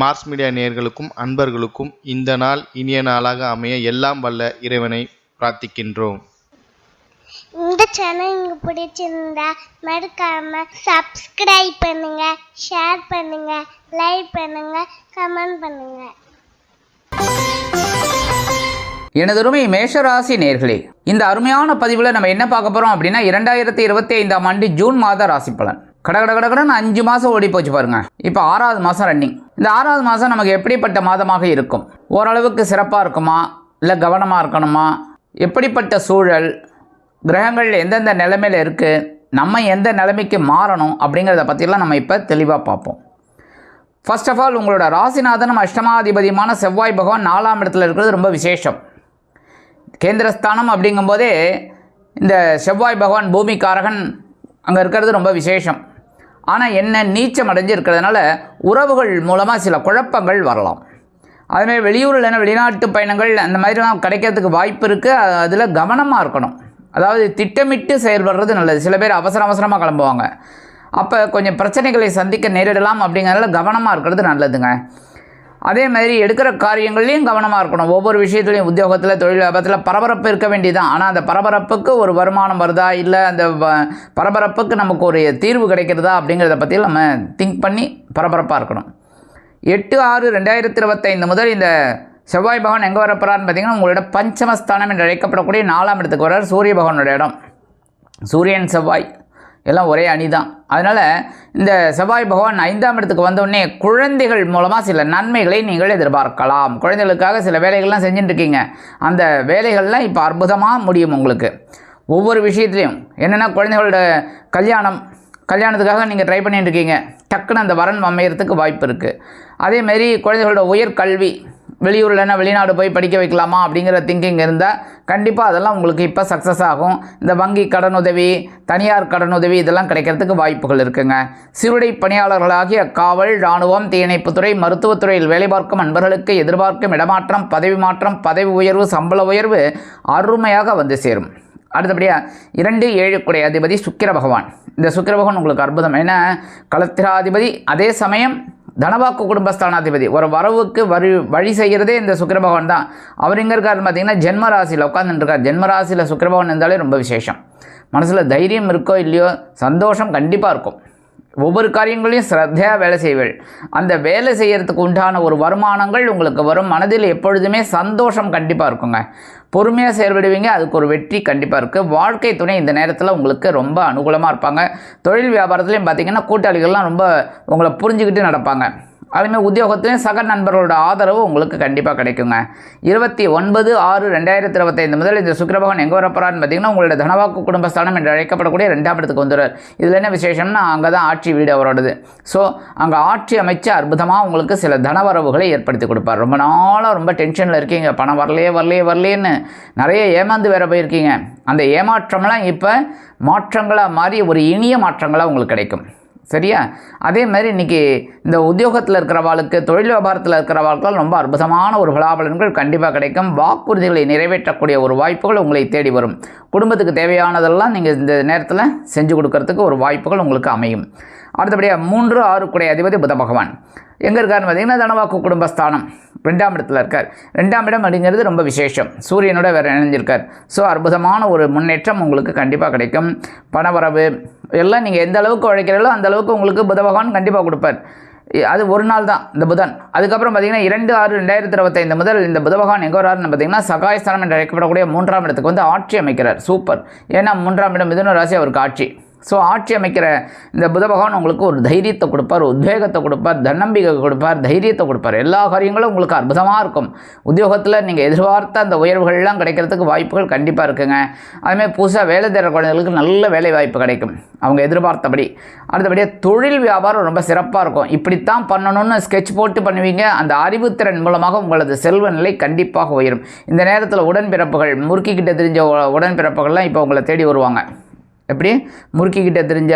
Mars media நேயர்களுக்கும் அன்பர்களுக்கும் இந்த நாள் இனிய நாளாக அமைய எல்லாம் வல்ல இறைவனை பிரார்த்திக்கின்றோம். இந்த சேனல் உங்களுக்கு பிடிச்சிருந்தா மறக்காம சப்ஸ்கிரைப் பண்ணுங்க ஷேர் பண்ணுங்க லைக் பண்ணுங்க கமெண்ட் பண்ணுங்க. எனதருமை மேஷராசி நேர்களே இந்த அருமையான பதிவில் நம்ம என்ன பார்க்க போகிறோம் அப்படின்னா இரண்டாயிரத்தி இருபத்தி ஐந்தாம் ஆண்டு ஜூன் மாத ராசி பலன் கட கட கடகடன்னு அஞ்சு மாதம் ஓடி போச்சு பாருங்க. இப்போ ஆறாவது மாதம் ரன்னிங் இந்த ஆறாவது மாதம் நமக்கு எப்படிப்பட்ட மாதமாக இருக்கும்? ஓரளவுக்கு சிறப்பாக இருக்குமா? இல்லை கவனமாக இருக்கணுமா? எப்படிப்பட்ட சூழல்? கிரகங்கள் எந்தெந்த நிலைமையில் இருக்குது நம்ம எந்த நிலைமைக்கு மாறணும்? அப்படிங்கிறத பற்றிலாம் நம்ம இப்போ தெளிவாக பார்ப்போம். ஃபர்ஸ்ட் ஆஃப் ஆல் உங்களோட ராசிநாதனும் அஷ்டமாதிபதியுமான செவ்வாய் பகவான் நாலாம் இடத்துல இருக்கிறது ரொம்ப விசேஷம். கேந்திரஸ்தானம் அப்படிங்கும்போதே இந்த செவ்வாய் பகவான் பூமிக்காரகன் அங்கே இருக்கிறது ரொம்ப விசேஷம். ஆனால் என்ன நீச்சம் அடைஞ்சு இருக்கிறதுனால உறவுகள் மூலமாக சில குழப்பங்கள் வரலாம். அதுமாதிரி வெளியூரில் என்ன வெளிநாட்டு பயணங்கள் அந்த மாதிரிலாம் கிடைக்கிறதுக்கு வாய்ப்பு இருக்குது அதில் கவனமாக இருக்கணும். அதாவது திட்டமிட்டு செயல்படுறது நல்லது. சில பேர் அவசர அவசரமாக கிளம்புவாங்க. அப்போ கொஞ்சம் பிரச்சனைகளை சந்திக்க நேரிடலாம் அப்படிங்கிறதுல கவனமாக இருக்கிறது நல்லதுங்க. அதே மாதிரி எடுக்கிற காரியங்கள்லையும் கவனமாக இருக்கணும். ஒவ்வொரு விஷயத்துலையும் உத்தியோகத்தில் தொழில் வியாபாரத்தில் பரபரப்பு இருக்க வேண்டியதான் ஆனால் அந்த பரபரப்புக்கு ஒரு வருமானம் வருதா? இல்லை அந்த வ- பரபரப்புக்கு நமக்கு ஒரு தீர்வு கிடைக்கிறதா? அப்படிங்கிறத பற்றி நம்ம திங்க் பண்ணி பரபரப்பாக இருக்கணும். எட்டு ஆறு ரெண்டாயிரத்தி இருபத்தைந்து முதல் இந்த செவ்வாய் பகவான் எங்கே வரப்போறான்னு பார்த்தீங்கன்னா உங்களோட பஞ்சமஸ்தானம் என்று அழைக்கப்படக்கூடிய நாலாம் இடத்துக்கு வர்றார் சூரிய பகவானோட இடம். சூரியன் செவ்வாய். எல்லாம் ஒரே அணி தான் அதனால் இந்த செவ்வாய் பகவான் ஐந்தாம் இடத்துக்கு வந்தோடனே குழந்தைகள் மூலமாக சில நன்மைகளை நீங்கள் எதிர்பார்க்கலாம். குழந்தைகளுக்காக சில வேலைகள்லாம் செஞ்சுட்டு இருக்கீங்க அந்த வேலைகள்லாம் இப்போ அற்புதமாக முடியும் உங்களுக்கு. ஒவ்வொரு விஷயத்துலையும். என்னென்னா குழந்தைகளோட கல்யாணம் கல்யாணத்துக்காக நீங்கள் ட்ரை பண்ணிட்டு இருக்கீங்க டக்குன்னு அந்த வரன் அமையறதுக்கு வாய்ப்பு இருக்குது அதேமாரி குழந்தைகளோட உயர்கல்வி வெளியூர்லன்னா வெளிநாடு போய் படிக்க வைக்கலாமா அப்படிங்கிற திங்கிங் இருந்தால் கண்டிப்பாக அதெல்லாம் உங்களுக்கு இப்போ சக்ஸஸ் ஆகும். இந்த வங்கி கடனுதவி தனியார் கடனுதவி இதெல்லாம் கிடைக்கிறதுக்கு வாய்ப்புகள் இருக்குங்க. சிறுடை பணியாளர்களாகிய காவல் இராணுவம் தீயணைப்புத்துறை மருத்துவத்துறையில் வேலை பார்க்கும் அன்பர்களுக்கு எதிர்பார்க்கும் இடமாற்றம் பதவி மாற்றம் பதவி உயர்வு சம்பள உயர்வு அருமையாக வந்து சேரும். அடுத்தபடியாக இரண்டு ஏழு குடை அதிபதி சுக்கிர பகவான். இந்த சுக்கிர பகவான் உங்களுக்கு அற்புதம். ஏன்னா கலத்திராதிபதி அதே சமயம் தனவாக்கு குடும்பஸ்தானாதிபதி. ஒரு வரவுக்கு வரி வழி செய்கிறதே இந்த சுக்கிர பகவான் தான். அவர் எங்கே இருக்காரு பார்த்தீங்கன்னா ஜென்ம ராசியில் உட்காந்துருக்கார் ஜென்ம ராசியில் சுக்கிர பகவான் இருந்தாலே ரொம்ப விசேஷம். மனசில் தைரியம் இருக்கோ இல்லையோ சந்தோஷம் கண்டிப்பாக இருக்கும். ஒவ்வொரு காரியங்களையும் ஸ்ரத்தையாக வேலை செய்வீள். அந்த வேலை செய்கிறதுக்கு உண்டான ஒரு வருமானங்கள் உங்களுக்கு வரும். மனதில் எப்பொழுதுமே சந்தோஷம் கண்டிப்பாக இருக்குங்க. பொறுமையாக செயல்படுவீங்க அதுக்கு ஒரு வெற்றி கண்டிப்பாக இருக்குது வாழ்க்கை துணை இந்த நேரத்தில் உங்களுக்கு ரொம்ப அனுகூலமாக இருப்பாங்க. தொழில் வியாபாரத்துலேயும் பார்த்திங்கன்னா கூட்டாளிகள்லாம் ரொம்ப உங்களை புரிஞ்சுக்கிட்டு நடப்பாங்க. அதுமாதிரி உத்தியோகத்திலையும் சக நண்பர்களோட ஆதரவு உங்களுக்கு கண்டிப்பாக கிடைக்குங்க. இருபத்தி ஒன்பது ஆறு ரெண்டாயிரத்தி இருபத்தைந்து முதல் இந்த சுக்கிரபகவான் எங்கே வரப்போறான்னு பார்த்தீங்கன்னா உங்களோட தனவாக்கு குடும்பஸ்தானம் என்று அழைக்கப்படக்கூடிய ரெண்டாம் இடத்துக்கு வந்துடுறார். இதில் என்ன விசேஷம்னா அங்கே தான் ஆட்சி வீடு அவரோடது. ஸோ அங்கே ஆட்சி அமைச்சு அற்புதமாக உங்களுக்கு சில தனவரவுகளை ஏற்படுத்தி கொடுப்பார். ரொம்ப நாளாக ரொம்ப டென்ஷனில் இருக்கீங்க. பணம் வரலையே வரலையே வரலேன்னு நிறைய ஏமாந்து வேற போயிருக்கீங்க. அந்த ஏமாற்றம்லாம் இப்போ மாற்றங்களாக மாறி ஒரு இனிய மாற்றங்களாக உங்களுக்கு கிடைக்கும். சரியா? அதே மாதிரி இன்றைக்கி இந்த உத்தியோகத்தில் இருக்கிறவாளுக்கு தொழில் வியாபாரத்தில் இருக்கிறவாளுக்கெல்லாம் ரொம்ப அற்புதமான ஒரு பலாபலன்கள் கண்டிப்பாக கிடைக்கும். வாக்குறுதிகளை நிறைவேற்றக்கூடிய ஒரு வாய்ப்புகள் உங்களை தேடி வரும். குடும்பத்துக்கு தேவையானதெல்லாம் நீங்கள் இந்த நேரத்தில் செஞ்சு கொடுக்கறதுக்கு ஒரு வாய்ப்புகள் உங்களுக்கு அமையும். அடுத்தபடியாக மூன்று ஆறு குடை அதிபதி புத பகவான். எங்கே இருக்காருன்னு பார்த்தீங்கன்னா தனவாக்கு குடும்பஸ்தானம். ரெண்டாம் இடத்துல இருக்கார். ரெண்டாம் இடம் அப்படிங்கிறது ரொம்ப விசேஷம். சூரியனோட வேறு இணைஞ்சிருக்கார். ஸோ அற்புதமான ஒரு முன்னேற்றம் உங்களுக்கு கண்டிப்பாக கிடைக்கும். பணவரவு எல்லாம் நீங்கள் எந்த அளவுக்கு உழைக்கிறீங்களோ அந்த அளவுக்கு உங்களுக்கு புத பகவான் கண்டிப்பாக கொடுப்பார். அது ஒரு நாள் தான் இந்த புதன். அதுக்கப்புறம் பார்த்தீங்கன்னா இரண்டு ஆறு ரெண்டாயிரத்தி இருபத்தைந்து முதல் இந்த புத பகவான் எங்கே வராருன்னு பார்த்தீங்கன்னா சகாயஸ்தானம் என்று அழைக்கப்படக்கூடிய மூன்றாம் இடத்துக்கு வந்து ஆட்சி அமைக்கிறார். சூப்பர். ஏன்னா மூன்றாம் இடம் மிதுன ராசி அவருக்கு ஆட்சி. ஸோ ஆட்சி அமைக்கிற இந்த புத பகவான் உங்களுக்கு ஒரு தைரியத்தை கொடுப்பார் உத்வேகத்தை கொடுப்பார் தன்னம்பிக்கை கொடுப்பார் தைரியத்தை கொடுப்பார். எல்லா காரியங்களும் உங்களுக்கு அற்புதமாக இருக்கும். உத்தியோகத்தில் நீங்கள் எதிர்பார்த்த அந்த உயர்வுகள்லாம் கிடைக்கிறதுக்கு வாய்ப்புகள் கண்டிப்பாக இருக்குங்க. அதுமாதிரி புதுசாக வேலை தேடுற குழந்தைகளுக்கு நல்ல வேலை வாய்ப்பு கிடைக்கும். அவங்க எதிர்பார்த்தபடி. அடுத்தபடியாக தொழில் வியாபாரம் ரொம்ப சிறப்பாக இருக்கும். இப்படித்தான் பண்ணணும்னு ஸ்கெட்ச் போட்டு பண்ணுவீங்க. அந்த அறிவுத்திறன் மூலமாக உங்களது செல்வ நிலை கண்டிப்பாக உயரும். இந்த நேரத்தில் உடன்பிறப்புகள் முறுக்கிக்கிட்ட தெரிஞ்ச உடன்பிறப்புகள்லாம் இப்போ உங்களை தேடி வருவாங்க. எப்படி? முறுக்கிக்கிட்ட தெரிஞ்ச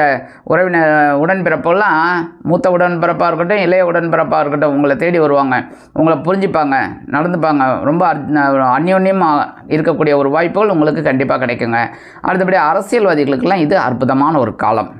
உறவினர் உடன்பிறப்பெல்லாம் மூத்த உடன்பிறப்பாக இருக்கட்டும் இளைய உடன்பிறப்பாக இருக்கட்டும் உங்களை தேடி வருவாங்க. உங்களை புரிஞ்சுப்பாங்க நடந்துப்பாங்க. ரொம்ப அந்யோன்யமாக இருக்கக்கூடிய ஒரு வாய்ப்புகள் உங்களுக்கு கண்டிப்பாக கிடைக்குங்க. அடுத்தபடி அரசியல்வாதிகளுக்கெல்லாம் இது அற்புதமான ஒரு காலம்.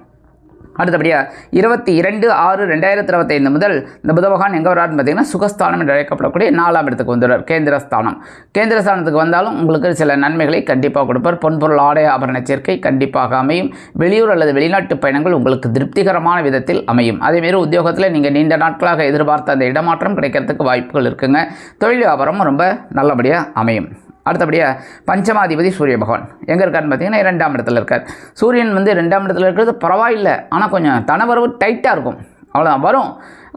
அடுத்தபடியாக இருபத்தி இரண்டு ஆறு ரெண்டாயிரத்தி இருபத்தைந்து முதல் இந்த புதபகவான் எங்கே வராருன்னு பார்த்தீங்கன்னா சுகஸ்தானம் என்று அழைக்கப்படக்கூடிய நாலாம் இடத்துக்கு வந்துடுவார் கேந்திரஸ்தானம். கேந்திரஸ்தானத்துக்கு வந்தாலும் உங்களுக்கு சில நன்மைகளை கண்டிப்பாக கொடுப்பார். பொன்பொருள் ஆடை ஆபரண சேர்க்கை கண்டிப்பாக அமையும். வெளியூர் அல்லது வெளிநாட்டு பயணங்கள் உங்களுக்கு திருப்திகரமான விதத்தில் அமையும். அதேமாரி உத்தியோகத்தில் நீங்கள் நீண்ட நாட்களாக எதிர்பார்த்த அந்த இடமாற்றம் கிடைக்கிறதுக்கு வாய்ப்புகள் இருக்குங்க. தொழில் வியாபாரமும் ரொம்ப நல்லபடியாக அமையும். அடுத்தபடியாக பஞ்சமாதிபதி சூரிய பகவான். எங்கே இருக்காருன்னு பார்த்தீங்கன்னா இரண்டாம் இடத்துல இருக்கார். சூரியன் வந்து ரெண்டாம் இடத்துல இருக்கிறது பரவாயில்லை. ஆனால் கொஞ்சம் தனவரவு டைட்டாக இருக்கும். அவ்வளோதான் வரும்.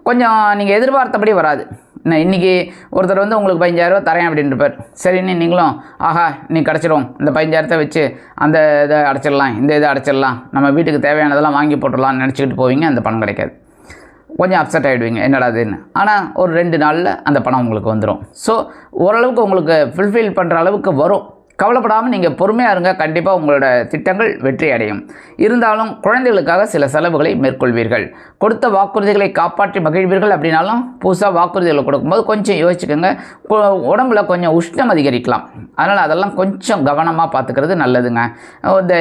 கொஞ்சம் நீங்கள் எதிர்பார்த்தபடி வராது. இன்னும் இன்றைக்கி ஒருத்தர் வந்து உங்களுக்கு பதினஞ்சாயிரரூவா தரேன் அப்படின்னு இருப்பார். சரின்னு நீங்களும் ஆஹா நீ கிடச்சிடும் இந்த பதினஞ்சாயிரத்தை வச்சு அந்த இதை அடைச்சிடலாம் இந்த இதை அடைச்சிடலாம். நம்ம வீட்டுக்கு தேவையானதெல்லாம் வாங்கி போட்டுடலாம்னு நினச்சிக்கிட்டு போவீங்க. அந்த பணம் கிடைக்காது. கொஞ்சம் அப்செட் ஆகிடுவீங்க என்னடா இதுன்னு ஆனால் ஒரு ரெண்டு நாளில் அந்த பணம் உங்களுக்கு வந்துடும் ஸோ ஓரளவுக்கு உங்களுக்கு ஃபுல்ஃபில் பண்ணுற அளவுக்கு வரும். கவலைப்படாமல் நீங்கள் பொறுமையாக இருங்க. கண்டிப்பாக உங்களோட திட்டங்கள் வெற்றி அடையும். இருந்தாலும் குழந்தைகளுக்காக சில செலவுகளை மேற்கொள்வீர்கள். கொடுத்த வாக்குறுதிகளை காப்பாற்றி மகிழ்வீர்கள் அப்படின்னாலும் புதுசாக வாக்குறுதிகளை கொடுக்கும்போது கொஞ்சம் யோசிச்சுக்கோங்க. உடம்புல கொஞ்சம் உஷ்ணம் அதிகரிக்கலாம். அதனால் அதெல்லாம் கொஞ்சம் கவனமாக பார்த்துக்கிறது நல்லதுங்க. இந்த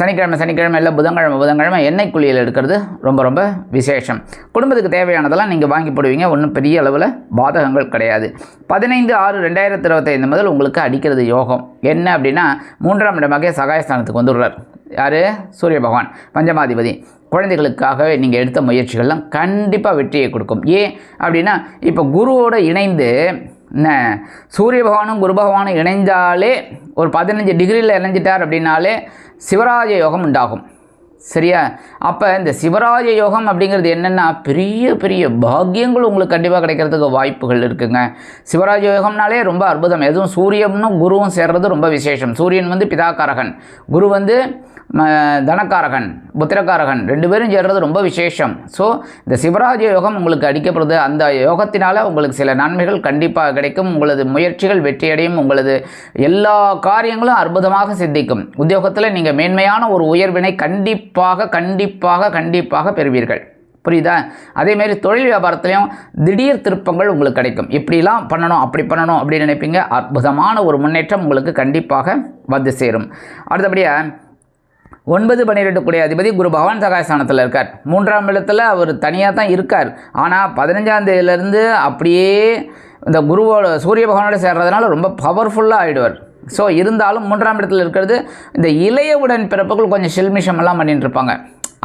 சனிக்கிழமை சனிக்கிழமை இல்லை புதன்கிழமை புதன்கிழமை எண்ணெய் குழியில் எடுக்கிறது ரொம்ப ரொம்ப விசேஷம். குடும்பத்துக்கு தேவையானதெல்லாம் நீங்கள் வாங்கி போடுவீங்க. ஒன்றும் பெரிய அளவில் பாதகங்கள் கிடையாது. பதினைந்து ஆறு ரெண்டாயிரத்தி இருபத்தைந்து முதல் உங்களுக்கு அடிக்கிறது யோகம். என்ன அப்படின்னா மூன்றாம் இடமாக சகாயஸ்தானத்துக்கு வந்துள்ளார் யார்? சூரிய பகவான் பஞ்சமாதிபதி. குழந்தைகளுக்காகவே நீங்கள் எடுத்த முயற்சிகள்லாம் கண்டிப்பாக வெற்றியை கொடுக்கும். ஏன் அப்படின்னா இப்போ குருவோடு இணைந்து என்ன சூரிய பகவானும் குரு பகவானும் இணைந்தாலே ஒரு பதினஞ்சு டிகிரியில் இணைஞ்சிட்டார் அப்படின்னாலே சிவராஜ யோகம் உண்டாகும். சரியா? அப்போ இந்த சிவராஜ யோகம் அப்படிங்கிறது என்னென்னா பெரிய பெரிய பாக்கியங்கள் உங்களுக்கு கண்டிப்பாக கிடைக்கிறதுக்கு வாய்ப்புகள் இருக்குங்க. சிவராஜ யோகம்னாலே ரொம்ப அற்புதம். எதுவும் சூரியனும் குருவும் சேர்றது ரொம்ப விசேஷம். சூரியன் வந்து பிதாகாரகன் குரு வந்து தனக்காரகன் புத்திரக்காரகன் ரெண்டு பேரும் சேர்றது ரொம்ப விசேஷம். ஸோ இந்த சிவராஜ யோகம் உங்களுக்கு அடிக்கப்படுது. அந்த யோகத்தினால் உங்களுக்கு சில நன்மைகள் கண்டிப்பாக கிடைக்கும். உங்களது முயற்சிகள் வெற்றியடையும். உங்களது எல்லா காரியங்களும் அற்புதமாக சித்திக்கும். உத்தியோகத்தில் நீங்கள் மேன்மையான ஒரு உயர்வினை கண்டிப்பாக கண்டிப்பாக கண்டிப்பாக பெறுவீர்கள். புரியுதா? அதேமாரி தொழில் வியாபாரத்துலேயும் திடீர் திருப்பங்கள் உங்களுக்கு கிடைக்கும். இப்படிலாம் பண்ணணும் அப்படி பண்ணணும் அப்படின்னு நினைப்பீங்க. அற்புதமான ஒரு முன்னேற்றம் உங்களுக்கு கண்டிப்பாக வந்து சேரும். அடுத்தபடியாக ஒன்பது பன்னிரெண்டு கூடிய அதிபதி குரு பகவான் சகாயஸ்தானத்தில் இருக்கார். மூன்றாம் இடத்துல அவர் தனியாக தான் இருக்கார். ஆனால் பதினஞ்சாம் தேதியிலேருந்து அப்படியே இந்த குருவோட சூரிய பகவானோட சேர்றதுனால ரொம்ப பவர்ஃபுல்லாக ஆகிடுவார் ஸோ இருந்தாலும் மூன்றாம் இடத்துல இருக்கிறது இந்த இளைய உடன் பிறப்புகள் கொஞ்சம் சில்மிஷம் எல்லாம் பண்ணிட்டு இருப்பாங்க.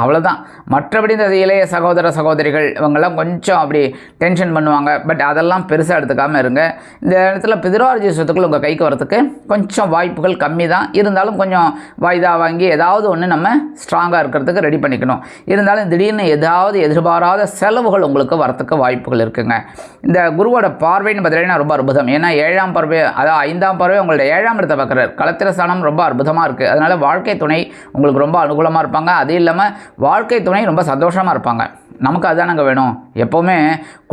அவ்வளோதான் மற்றபடி இந்த இளைய சகோதர சகோதரிகள் இவங்கெல்லாம் கொஞ்சம் அப்படி டென்ஷன் பண்ணுவாங்க. பட் அதெல்லாம் பெருசாக எடுத்துக்காமல் இருங்க. இந்த இடத்துல பிதிரார்ஜி சொத்துக்கள் உங்கள் கைக்கு வரத்துக்கு கொஞ்சம் வாய்ப்புகள் கம்மி தான் இருந்தாலும் கொஞ்சம் வாய்தா வாங்கி ஏதாவது ஒன்று நம்ம ஸ்ட்ராங்காக இருக்கிறதுக்கு ரெடி பண்ணிக்கணும். இருந்தாலும் திடீர்னு ஏதாவது எதிர்பாராத செலவுகள் உங்களுக்கு வரத்துக்கு வாய்ப்புகள் இருக்குங்க. இந்த குருவோட பார்வைன்னு பார்த்தீங்கன்னா ரொம்ப அற்புதம். ஏன்னா ஏழாம் பார்வை அதாவது ஐந்தாம் பார்வை உங்களோட ஏழாம் இடத்தை பார்க்குறாரு. களத்திர ஸ்தானம் ரொம்ப அற்புதமாக இருக்குது அதனால் வாழ்க்கை துணை உங்களுக்கு ரொம்ப அனுகூலமாக இருப்பாங்க. அது இல்லாமல் வாழ்க்கை துணை ரொம்ப சந்தோஷமாக இருப்பாங்க. நமக்கு அதுதானங்க வேணும்? எப்போவுமே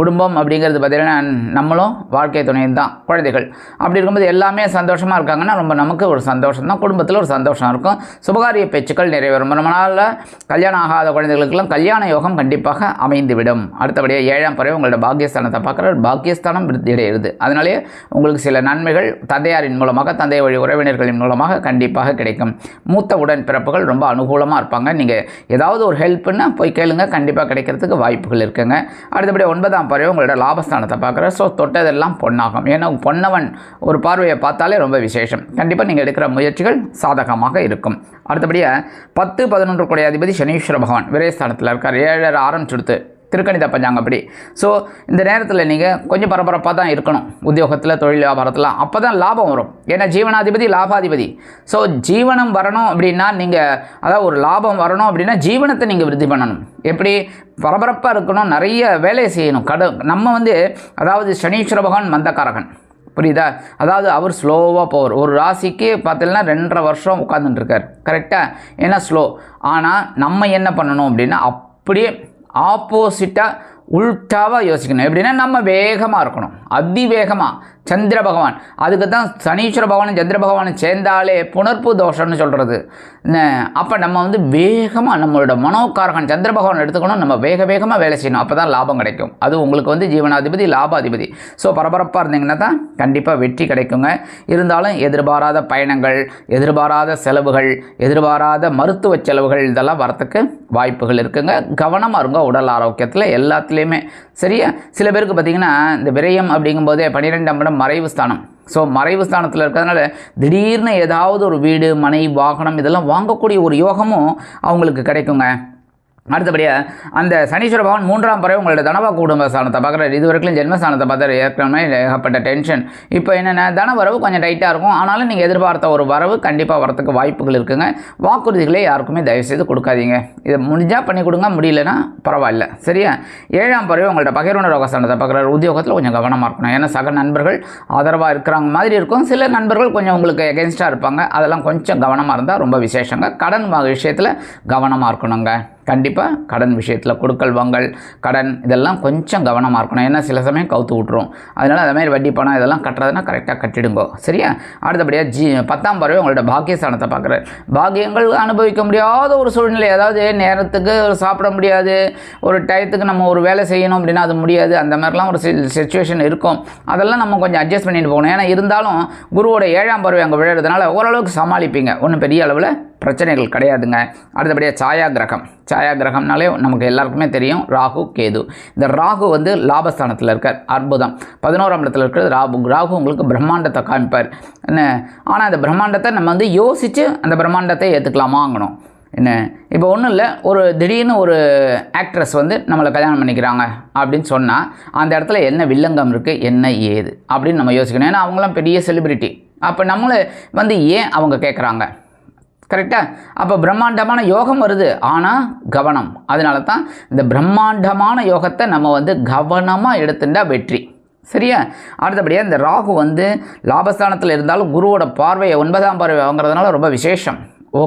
குடும்பம் அப்படிங்கிறது பார்த்தீங்கன்னா நம்மளும் வாழ்க்கை துணையும் தான் குழந்தைகள். அப்படி இருக்கும்போது எல்லாமே சந்தோஷமாக இருக்காங்கன்னா ரொம்ப நமக்கு ஒரு சந்தோஷம் தான் குடும்பத்தில் ஒரு சந்தோஷம் இருக்கும். சுபகாரிய பேச்சுக்கள் நிறைவேறும். ரொம்ப நாளில் கல்யாணம் ஆகாத குழந்தைகளுக்கெல்லாம் கல்யாண யோகம் கண்டிப்பாக அமைந்துவிடும். அடுத்தபடியாக ஏழாம் பறவை உங்களோட பாக்கியஸ்தானத்தை பார்க்குற பாக்கியஸ்தானம் விருத்தி அதனாலே அதனாலேயே உங்களுக்கு சில நன்மைகள் தந்தையாரின் மூலமாக தந்தை வழி உறவினர்களின் மூலமாக கண்டிப்பாக கிடைக்கும். மூத்த உடன் பிறப்புகள் ரொம்ப அனுகூலமாக இருப்பாங்க. நீங்கள் ஏதாவது ஒரு ஹெல்ப்னா போய் கேளுங்க. கண்டிப்பாக கிடைக்கிறதுக்கு வாய்ப்புகள் இருக்குங்க. அடுத்தபடி ஒன்பதாம் பறவை உங்களோட லாபஸ்தானத்தை பார்க்குற ஸோ தொட்டதெல்லாம் பொன்னாகும். ஏன்னா பொன்னவன் ஒரு பார்வையை பார்த்தாலே ரொம்ப விசேஷம். கண்டிப்பாக நீங்கள் எடுக்கிற முயற்சிகள் சாதகமாக இருக்கும். அடுத்தபடியாக பத்து பதினொன்று கூடிய அதிபதி சனீஸ்வர பகவான் விரயஸ்தானத்தில் இருக்கார். ஏழரை ஆரம்பிச்சுடுத்து. திருக்கணித பஞ்சாங்கப்படி. ஸோ இந்த நேரத்தில் நீங்கள் கொஞ்சம் பரபரப்பாக தான் இருக்கணும். உத்தியோகத்தில் தொழில் வியாபாரத்தில். அப்போ தான் லாபம் வரும். ஏன்னா ஜீவனாதிபதி லாபாதிபதி. ஸோ ஜீவனம் வரணும் அப்படின்னா நீங்கள் அதாவது ஒரு லாபம் வரணும் அப்படின்னா ஜீவனத்தை நீங்கள் விருத்தி பண்ணணும். எப்படி? பரபரப்பாக இருக்கணும் நிறைய வேலையை செய்யணும். கடு நம்ம வந்து அதாவது சனீஸ்வர பகவான் மந்தக்காரகன். புரியுதா? அதாவது அவர் ஸ்லோவாக போவார். ஒரு ராசிக்கு பார்த்தீங்கன்னா ரெண்டரை வருஷம் உட்காந்துட்டுருக்கார் கரெக்டாக ஏன்னா ஸ்லோ ஆனால் நம்ம என்ன பண்ணணும் அப்படின்னா அப்படியே ஆப்போசிட்டாக உள்டாவாக யோசிக்கணும். எப்படின்னா நம்ம வேகமாக இருக்கணும். அதிவேகமாக சந்திர பகவான். அதுக்கு தான் சனீஸ்வர பகவானும் சந்திர பகவானும் சேர்ந்தாலே புணர்ப்பு தோஷம்னு சொல்கிறது அப்போ நம்ம வந்து வேகமாக நம்மளோட மனோக்காரகன் சந்திர பகவான் எடுத்துக்கணும். நம்ம வேக வேகமாக வேலை செய்யணும். அப்போ தான் லாபம் கிடைக்கும். அது உங்களுக்கு வந்து ஜீவனாதிபதி லாபாதிபதி. ஸோ பரபரப்பாக இருந்தீங்கன்னா தான் கண்டிப்பாக வெற்றி கிடைக்குங்க. இருந்தாலும் எதிர்பாராத பயணங்கள் எதிர்பாராத செலவுகள் எதிர்பாராத மருத்துவ செலவுகள் இதெல்லாம் வரத்துக்கு வாய்ப்புகள் இருக்குங்க. கவனமாக இருங்க. உடல் ஆரோக்கியத்தில் எல்லாத்துலேயும் சரியா? சில பேருக்கு பார்த்திங்கன்னா இந்த விரயம் அப்படிங்கும்போதே பன்னிரெண்டாம் இடம் மறைவு ஸ்தானம். ஸோ மறைவு ஸ்தானத்தில் இருக்கிறதுனால திடீர்னு ஏதாவது ஒரு வீடு மனை வாகனம் இதெல்லாம் வாங்கக்கூடிய ஒரு யோகமும் அவங்களுக்கு கிடைக்குங்க. அடுத்தபடியாக அந்த சனீஸ்வர பகவான் மூன்றாம் பறவை உங்களோட தனவா குடும்ப ஸ்தானத்தை பார்க்குறாரு. இது வரைக்கும் ஜென்மஸ்தானத்தை பார்த்தாரு. ஏற்கனவே ஏகப்பட்ட டென்ஷன் இப்போ என்னென்ன தன வரவு கொஞ்சம் டைட்டாக இருக்கும். ஆனாலும் நீங்கள் எதிர்பார்த்த ஒரு வரவு கண்டிப்பாக வரத்துக்கு வாய்ப்புகள் இருக்குங்க. வாக்குறுதிகளே யாருக்குமே தயவுசெய்து கொடுக்காதீங்க. இதை முடிஞ்சால் பண்ணி கொடுங்க. முடியலன்னா பரவாயில்ல. சரியா? ஏழாம் பறவை உங்கள்ட்ட பகிர்வுணர் ரோகஸ்தானத்தை பார்க்குறாரு. உத்தியோகத்தில் கொஞ்சம் கவனமாக இருக்கணும். ஏன்னா சக நண்பர்கள் ஆதரவாக இருக்கிறாங்க மாதிரி இருக்கும். சில நண்பர்கள் கொஞ்சம் உங்களுக்கு எகென்ஸ்டாக இருப்பாங்க. அதெல்லாம் கொஞ்சம் கவனமாக இருந்தால் ரொம்ப விசேஷங்க. கடன் விஷயத்தில் கவனமாக இருக்கணுங்க. கண்டிப்பாக கடன் விஷயத்தில் கொடுக்கல் வாங்கல் கடன் இதெல்லாம் கொஞ்சம் கவனமாக இருக்கணும். ஏன்னா சில சமயம் கவுத்து விட்ரும் அதனால் அதேமாதிரி வட்டி பணம் இதெல்லாம் கட்டுறதுனா கரெக்டாக கட்டிடுங்கோ. சரியா? அடுத்தபடியாக ஜி பத்தாம் பறவை உங்களோட பாக்கியஸ்தானத்தை பார்க்குறாரு பாக்கியங்கள் அனுபவிக்க முடியாத ஒரு சூழ்நிலை. அதாவது நேரத்துக்கு சாப்பிட முடியாது. ஒரு டயத்துக்கு நம்ம ஒரு வேலை செய்யணும் அப்படின்னா அது முடியாது. அந்த மாதிரிலாம் ஒரு சுச்சுவேஷன் இருக்கும். அதெல்லாம் நம்ம கொஞ்சம் அட்ஜஸ்ட் பண்ணிட்டு போகணும். ஏன்னா இருந்தாலும் குருவோட ஏழாம் பறவை அங்கே விழுறதுனால ஓரளவுக்கு சமாளிப்பீங்க. ஒன்றும் பெரிய அளவில் பிரச்சனைகள் கிடையாதுங்க. அடுத்தபடியாக சாயா கிரகம் சாயா கிரகம்னாலே நமக்கு எல்லாருக்குமே தெரியும் ராகு கேது. இந்த ராகு வந்து லாபஸ்தானத்தில் இருக்கார். அற்புதம். பதினோராம் இடத்துல இருக்கிறது ராகு. ராகு உங்களுக்கு பிரம்மாண்டத்தை காமிப்பார் என்ன? ஆனால் அந்த பிரம்மாண்டத்தை நம்ம வந்து யோசித்து அந்த பிரம்மாண்டத்தை ஏற்றுக்கலாமாங்கணும் என்ன? இப்போ ஒன்றும் இல்லை. ஒரு திடீர்னு ஒரு ஆக்ட்ரஸ் வந்து நம்மளை கல்யாணம் பண்ணிக்கிறாங்க அப்படின்னு சொன்னால் அந்த இடத்துல என்ன வில்லங்கம் இருக்குது என்ன ஏது? அப்படின்னு நம்ம யோசிக்கணும். ஏன்னா அவங்களாம் பெரிய செலிபிரிட்டி அப்போ நம்மளை வந்து ஏன் அவங்க கேட்குறாங்க கரெக்டாக அப்போ பிரம்மாண்டமான யோகம் வருது. ஆனால் கவனம். அதனால தான் இந்த பிரம்மாண்டமான யோகத்தை நம்ம வந்து கவனமாக எடுத்துட்டா வெற்றி. சரியா? அடுத்தபடியாக இந்த ராகு வந்து லாபஸ்தானத்தில் இருந்தாலும் குருவோட பார்வையை ஒன்பதாம் பார்வை வாங்குறதுனால ரொம்ப விசேஷம். ஓ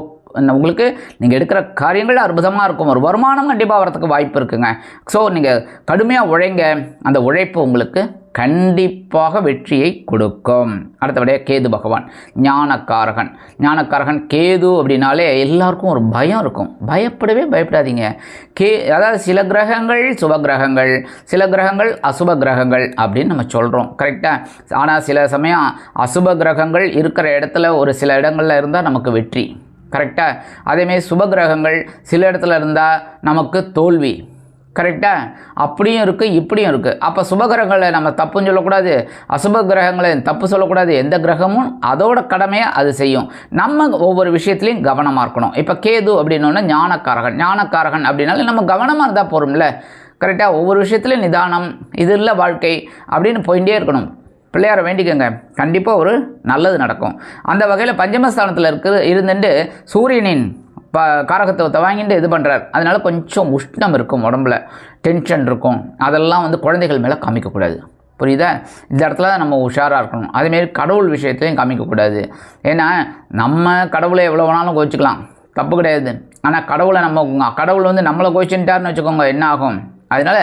உங்களுக்கு நீங்கள் எடுக்கிற காரியங்கள் அற்புதமாக இருக்கும். ஒரு வருமானம் கண்டிப்பாக வரத்துக்கு வாய்ப்பு இருக்குங்க. ஸோ நீங்கள் கடுமையாக உழைங்க. அந்த உழைப்பு உங்களுக்கு கண்டிப்பாக வெற்றியை கொடுக்கும். அடுத்தபடியாக கேது பகவான் ஞானக்காரகன். ஞானக்காரகன் கேது அப்படின்னாலே எல்லாருக்கும் ஒரு பயம் இருக்கும். பயப்படவே பயப்படாதீங்க. கே அதாவது சில கிரகங்கள் சுப கிரகங்கள் சில கிரகங்கள் அசுப கிரகங்கள் அப்படின்னு நம்ம சொல்கிறோம் கரெக்டாக ஆனால் சில சமயம் அசுப கிரகங்கள் இருக்கிற இடத்துல ஒரு சில இடங்களில் இருந்தால் நமக்கு வெற்றி. கரெக்டாக அதேமாரி சுப கிரகங்கள் சில இடத்துல இருந்தால் நமக்கு தோல்வி. கரெக்டாக அப்படியும் இருக்குது இப்படியும் இருக்குது அப்போ சுபகிரகங்களை நம்ம தப்புன்னு சொல்லக்கூடாது. அசுப கிரகங்களை தப்பு சொல்லக்கூடாது. எந்த கிரகமும் அதோட கடமையை அது செய்யும். நம்ம ஒவ்வொரு விஷயத்துலையும் கவனமாக இருக்கணும். இப்போ கேது அப்படின்னோன்னா ஞானக்காரகன். ஞானக்காரகன் அப்படின்னாலே நம்ம கவனமாக இருந்தால் போகிறோம்ல கரெக்டாக ஒவ்வொரு விஷயத்துலையும் நிதானம் இது இல்லை வாழ்க்கை அப்படின்னு போயிட்டே இருக்கணும். பிள்ளையாரை வேண்டிக்கோங்க. கண்டிப்பாக ஒரு நல்லது நடக்கும். அந்த வகையில் பஞ்சமஸ்தானத்தில் இருக்கிற இருந்துட்டு சூரியனின் ப காரகத்துவத்தை வாங்கிட்டு இது பண்ணுறார் அதனால கொஞ்சம் உஷ்ணம் இருக்கும் உடம்புல. டென்ஷன் இருக்கும். அதெல்லாம் வந்து குழந்தைகள் மேலே காமிக்கக்கூடாது. புரியுதா? இந்த இடத்துல தான் நம்ம உஷாராக இருக்கணும். அதேமாரி கடவுள் விஷயத்தையும் காமிக்கக்கூடாது. ஏன்னா நம்ம கடவுளை எவ்வளோ வேணாலும் கோச்சிக்கலாம் தப்பு கிடையாது. ஆனால் கடவுளை நம்ம கடவுள் வந்து நம்மளை கோச்சின்ட்டார்னு வச்சுக்கோங்க என்ன ஆகும்? அதனால்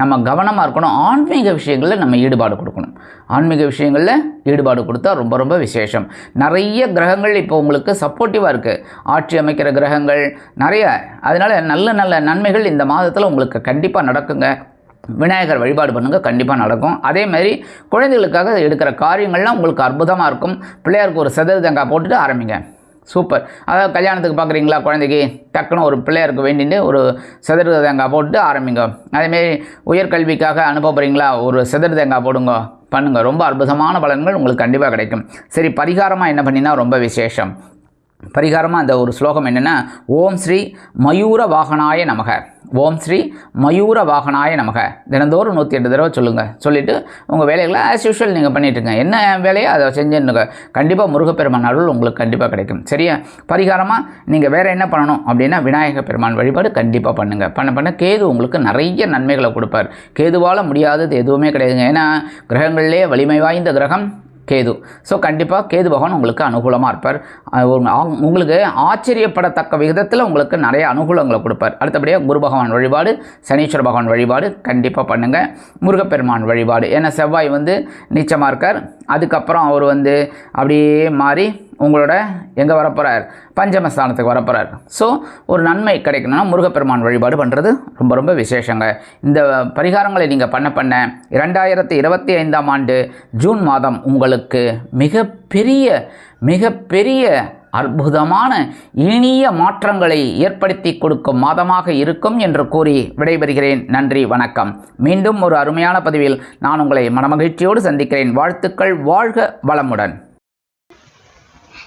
நம்ம கவனமாக இருக்கணும். ஆன்மீக விஷயங்களில் நம்ம ஈடுபாடு கொடுக்கணும். ஆன்மீக விஷயங்களில் ஈடுபாடு கொடுத்தா ரொம்ப ரொம்ப விசேஷம். நிறைய கிரகங்கள் இப்போ உங்களுக்கு சப்போர்ட்டிவாக இருக்குது ஆட்சி அமைக்கிற கிரகங்கள் நிறைய. அதனால் நல்ல நல்ல நன்மைகள் இந்த மாதத்தில் உங்களுக்கு கண்டிப்பாக நடக்குங்க. விநாயகர் வழிபாடு பண்ணுங்க கண்டிப்பாக நடக்கும். அதே மாதிரி குழந்தைகளுக்காக எடுக்கிற காரியங்கள்லாம் உங்களுக்கு அற்புதமாக இருக்கும். பிள்ளையாருக்கு ஒரு செதல் தேங்காய் போட்டுட்டு ஆரம்பிங்க. சூப்பர். அதாவது கல்யாணத்துக்கு பார்க்குறீங்களா குழந்தைக்கு? டக்குன்னு ஒரு பிள்ளையாருக்கு வேண்டிட்டு ஒரு செதறு தேங்காய் போட்டு ஆரம்பிங்க. அதேமாரி உயர்கல்விக்காக அனுப்ப போகிறீங்களா ஒரு செதறு தேங்காய் போடுங்க. பண்ணுங்கள் ரொம்ப அற்புதமான பலன்கள் உங்களுக்கு கண்டிப்பாக கிடைக்கும். சரி பரிகாரமாக என்ன பண்ணினா ரொம்ப விசேஷம். பரிகாரமாக அந்த ஒரு ஸ்லோகம் என்னென்னா ஓம் ஸ்ரீ மயூர வாகனாய நமக. ஓம் ஸ்ரீ மயூர வாகனாய நமக. தினந்தோறும் நூற்றி எட்டு தடவை சொல்லுங்கள் சொல்லிவிட்டு உங்கள் வேலைகளை ஆஸ் யூஷுவல் நீங்கள் பண்ணிட்டுருங்க என்ன வேலையோ அதை செஞ்சுருங்க கண்டிப்பாக முருகப்பெருமான் அருள் உங்களுக்கு கண்டிப்பாக கிடைக்கும். சரியா? பரிகாரமாக நீங்கள் வேறு என்ன பண்ணணும் அப்படின்னா விநாயக பெருமான் வழிபாடு கண்டிப்பாக பண்ணுங்கள் பண்ண பண்ண கேது உங்களுக்கு நிறைய நன்மைகளை கொடுப்பார். கேதுவால் முடியாதது எதுவுமே கிடையாதுங்க. ஏன்னா கிரகங்கள்லேயே வலிமை வாய்ந்த கிரகம். கேது. ஸோ கண்டிப்பாக கேது பகவான் உங்களுக்கு அனுகூலமாக இருப்பார். உங்களுக்கு ஆச்சரியப்படத்தக்க விதத்தில் உங்களுக்கு நிறைய அனுகூலங்களை கொடுப்பார். அடுத்தபடியாக குரு பகவான் வழிபாடு சனீஸ்வர பகவான் வழிபாடு கண்டிப்பாக பண்ணுங்கள் முருகப்பெருமான் வழிபாடு. ஏன்னா செவ்வாய் வந்து நீச்சமாக இருக்கார். அதுக்கப்புறம் அவர் வந்து அப்படியே மாறி உங்களோட எங்கே வரப்போகிறார் பஞ்சமஸ்தானத்துக்கு வரப்போகிறார் ஸோ ஒரு நன்மை கிடைக்கணும்னா முருகப்பெருமான் வழிபாடு பண்ணுறது ரொம்ப ரொம்ப விசேஷங்க. இந்த பரிகாரங்களை நீங்கள் பண்ண பண்ண இரண்டாயிரத்தி இருபத்தி ஐந்தாம் ஆண்டு ஜூன் மாதம் உங்களுக்கு மிகப்பெரிய மிகப்பெரிய அற்புதமான இனிய மாற்றங்களை ஏற்படுத்தி கொடுக்கும் மாதமாக இருக்கும் என்று கூறி விடைபெறுகிறேன். நன்றி வணக்கம். மீண்டும் ஒரு அருமையான பதிவில் நான் உங்களை மனமகிழ்ச்சியோடு சந்திக்கிறேன். வாழ்த்துக்கள் வாழ்க வளமுடன்.